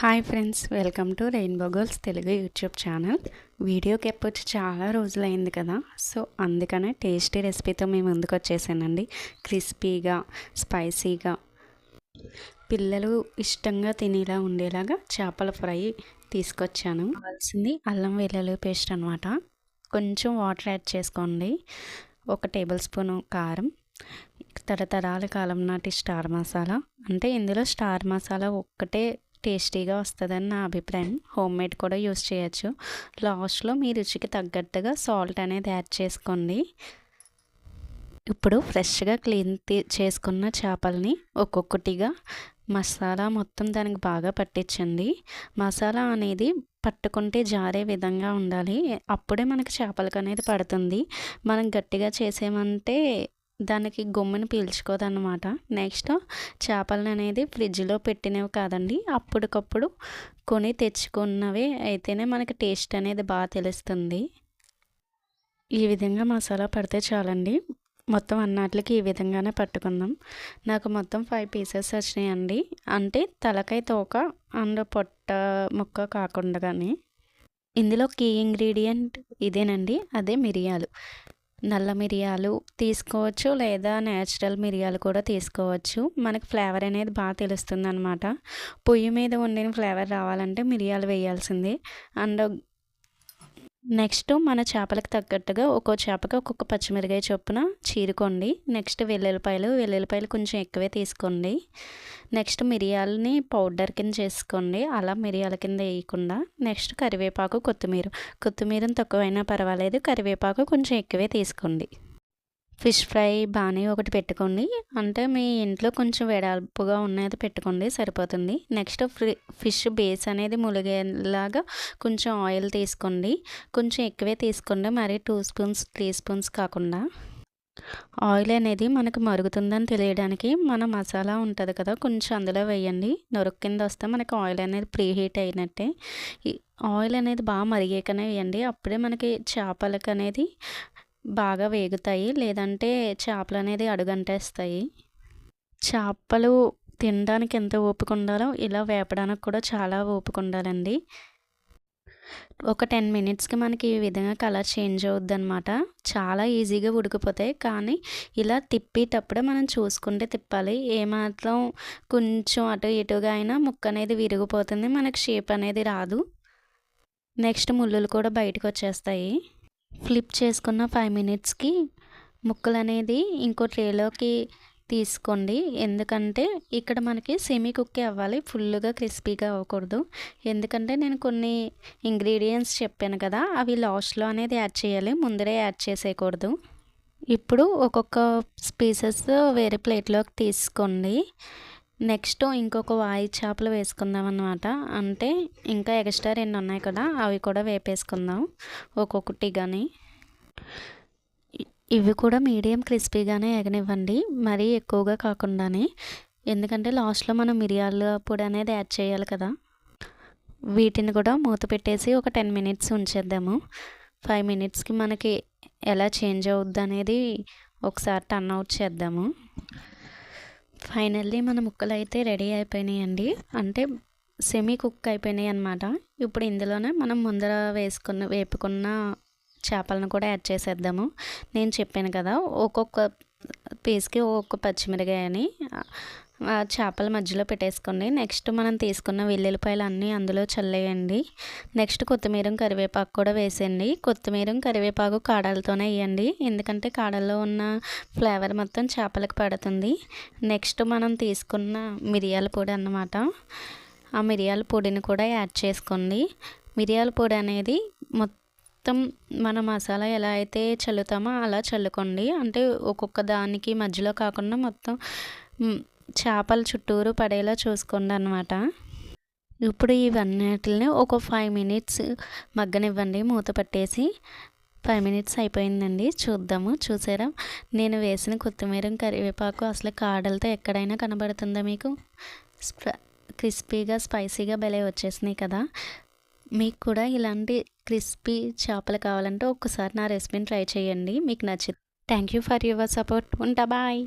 Hi friends welcome to rainbow girls Telugu YouTube channel. వీడియోకి ఎప్పొచ్చి చాలా రోజులైంది కదా సో అందుకనే టేస్టీ రెసిపీతో మేము ముందుకు వచ్చేసానండి. క్రిస్పీగా స్పైసీగా పిల్లలు ఇష్టంగా తినేలా ఉండేలాగా చేపల ఫ్రై తీసుకొచ్చాను. కావాల్సింది అల్లం వెల్లుల్లి పేస్ట్ అనమాట కొంచెం వాటర్ యాడ్ చేసుకోండి. ఒక టేబుల్ స్పూన్ కారం తరతరాల కాలం నాటి స్టార్ మసాలా. అంటే ఇందులో స్టార్ మసాలా ఒక్కటే టేస్టీగా వస్తుందని నా అభిప్రాయం. హోమ్ మేడ్ కూడా యూస్ చేయొచ్చు. లాస్ట్లో మీ రుచికి తగ్గట్టుగా సాల్ట్ అనేది యాడ్ చేసుకోండి. ఇప్పుడు ఫ్రెష్గా క్లీన్ చేసుకున్న చేపల్ని ఒక్కొక్కటిగా మసాలా మొత్తం దానికి బాగా పట్టించండి. మసాలా అనేది పట్టుకుంటే జారే విధంగా ఉండాలి. అప్పుడే మనకి చేపలకు అనేది పడుతుంది. మనం గట్టిగా చేసేమంటే దానికి గుమ్మని పీల్చుకోదన్నమాట. నెక్స్ట్ చేపలను అనేది ఫ్రిడ్జ్లో పెట్టినవి కాదండి. అప్పటికప్పుడు కొని తెచ్చుకున్నవి అయితేనే మనకి టేస్ట్ అనేది బాగా తెలుస్తుంది. ఈ విధంగా మసాలా పడితే చాలండి. మొత్తం అన్నాట్లకి ఈ విధంగానే పట్టుకుందాం. నాకు మొత్తం ఫైవ్ పీసెస్ వచ్చినాయండి. అంటే తలకాయ తోక అండ్ పొట్ట ముక్క కాకుండా కానీ ఇందులో కీ ఇంగ్రీడియంట్ ఇదేనండి. అదే మిరియాలు. నల్ల మిరియాలు తీసుకోవచ్చు లేదా నేచురల్ మిరియాలు కూడా తీసుకోవచ్చు. మనకు ఫ్లేవర్ అనేది బాగా తెలుస్తుంది అనమాట పొయ్యి మీద వండిన ఫ్లేవర్ రావాలంటే మిరియాలు వేయాల్సిందే. అండ్ నెక్స్ట్ మన చేపలకు తగ్గట్టుగా ఒక్కో చేపకి ఒక్కొక్క పచ్చిమిరకాయ చొప్పున చీరుకోండి. నెక్స్ట్ వెల్లుల్లిపాయలు వెల్లుల్లిపాయలు కొంచెం ఎక్కువే తీసుకోండి. నెక్స్ట్ మిరియాలని పౌడర్ కింద చేసుకోండి. అలా మిరియాల కింద వేయకుండా నెక్స్ట్ కరివేపాకు కొత్తిమీర. కొత్తిమీరని తక్కువైనా పర్వాలేదు కరివేపాకు కొంచెం ఎక్కువే తీసుకోండి. ఫిష్ ఫ్రై బాగానే ఒకటి పెట్టుకోండి. అంటే మీ ఇంట్లో కొంచెం వెడల్పుగా ఉన్నది పెట్టుకోండి సరిపోతుంది. నెక్స్ట్ ఫిష్ బేస్ అనేది ములిగేలాగా కొంచెం ఆయిల్ తీసుకోండి. కొంచెం ఎక్కువే తీసుకోండి. మరి టూ స్పూన్స్ త్రీ స్పూన్స్ కాకుండా. ఆయిల్ అనేది మనకు మరుగుతుందని తెలియడానికి మన మసాలా ఉంటుంది కదా కొంచెం అందులో వేయండి. నొరుకు కింద వస్తే మనకు ఆయిల్ అనేది ప్రీ హీట్ అయినట్టే ఆయిల్ అనేది బాగా మరిగాకనే వేయండి. అప్పుడే మనకి చేపలకు అనేది బాగా వేగుతాయి. లేదంటే చేపలు అనేది అడుగంటేస్తాయి. చేపలు తినడానికి ఎంత ఓపిక ఉండాలో ఇలా వేపడానికి కూడా చాలా ఓపిక ఉండాలండి. ఒక టెన్ మినిట్స్కి మనకి ఈ విధంగా కలర్ చేంజ్ అవుద్ది అనమాట చాలా ఈజీగా ఉడికిపోతాయి. కానీ ఇలా తిప్పేటప్పుడే మనం చూసుకుంటే తిప్పాలి. ఏమాత్రం కొంచెం అటు ఇటుగా అయినా ముక్క అనేది విరిగిపోతుంది. మనకి షేప్ అనేది రాదు. నెక్స్ట్ ముళ్ళులు కూడా బయటకు వచ్చేస్తాయి. ఫ్లిప్ చేసుకున్న ఫైవ్ మినిట్స్కి ముక్కలు అనేది ఇంకో ట్రేలోకి తీసుకోండి. ఎందుకంటే ఇక్కడ మనకి సెమీ కుక్కే అవ్వాలి ఫుల్గా క్రిస్పీగా అవ్వకూడదు. ఎందుకంటే నేను కొన్ని ఇంగ్రీడియంట్స్ చెప్పాను కదా అవి లాస్ట్లో అనేది యాడ్ చేయాలి ముందరే యాడ్ చేసేయకూడదు. ఇప్పుడు ఒక్కొక్క పీసెస్ వేరే ప్లేట్లోకి తీసుకోండి. నెక్స్ట్ ఇంకొక వాయి చేపలు వేసుకుందాం అనమాట అంటే ఇంకా ఎక్స్ట్రా రెండు ఉన్నాయి కదా అవి కూడా వేపేసుకుందాం ఒక్కొక్కటి కానీ ఇవి కూడా మీడియం క్రిస్పీగానే ఎగనివ్వండి మరీ ఎక్కువగా కాకుండానే. ఎందుకంటే లాస్ట్లో మనం మిరియాల పొడి అనేది యాడ్ చేయాలి కదా. వీటిని కూడా మూత పెట్టేసి ఒక టెన్ మినిట్స్ ఉంచేద్దాము. ఫైవ్ మినిట్స్కి మనకి ఎలా చేంజ్ అవుద్ది అనేది ఒకసారి టర్న్ అవుట్ చేద్దాము. ఫైనల్లీ మన ముక్కలు అయితే రెడీ అయిపోయినాయండి. అంటే సెమీ కుక్ అయిపోయినాయి అనమాట ఇప్పుడు ఇందులోనే మనం ముందర వేసుకున్న వేపుకున్న చేపలను కూడా యాడ్ చేసేద్దాము. నేను చెప్పాను కదా ఒక్కొక్క పీస్కి ఒక్కొక్క పచ్చిమిరకాయని చేపల మధ్యలో పెట్టేసుకోండి. నెక్స్ట్ మనం తీసుకున్న వెల్లుల్లిపాయలు అన్నీ అందులో చల్లేయండి. నెక్స్ట్ కొత్తిమీర కరివేపాకు కూడా వేసేయండి. కొత్తిమీర కరివేపాకు కాడలతోనే వేయండి. ఎందుకంటే కాడల్లో ఉన్న ఫ్లేవర్ మొత్తం చేపలకు పడుతుంది. నెక్స్ట్ మనం తీసుకున్న మిరియాల పొడి అన్నమాట. ఆ మిరియాల పొడిని కూడా యాడ్ చేసుకోండి. మిరియాల పొడి అనేది మొత్తం మన మసాలా ఎలా అయితే చల్లుతామో అలా చల్లుకోండి. అంటే ఒక్కొక్క దానికి మధ్యలో కాకుండా మొత్తం చేపలు చుట్టూరు పడేలా చూసుకోండి అనమాట ఇప్పుడు ఇవన్నిటిని ఒక ఫైవ్ మినిట్స్ మగ్గనివ్వండి మూత పట్టేసి ఫైవ్ మినిట్స్ అయిపోయిందండి. చూద్దాము చూసారా? నేను వేసిన కొత్తిమీర కరివేపాకు అసలు కాడలతో ఎక్కడైనా కనబడుతుందా మీకు? క్రిస్పీగా స్పైసీగా భలే వచ్చేసినాయి కదా. మీకు కూడా ఇలాంటి క్రిస్పీ చేపలు కావాలంటే ఒక్కసారి నా రెసిపీని ట్రై చేయండి. మీకు నచ్చింది thank you for your support. ఉంటా బాయ్.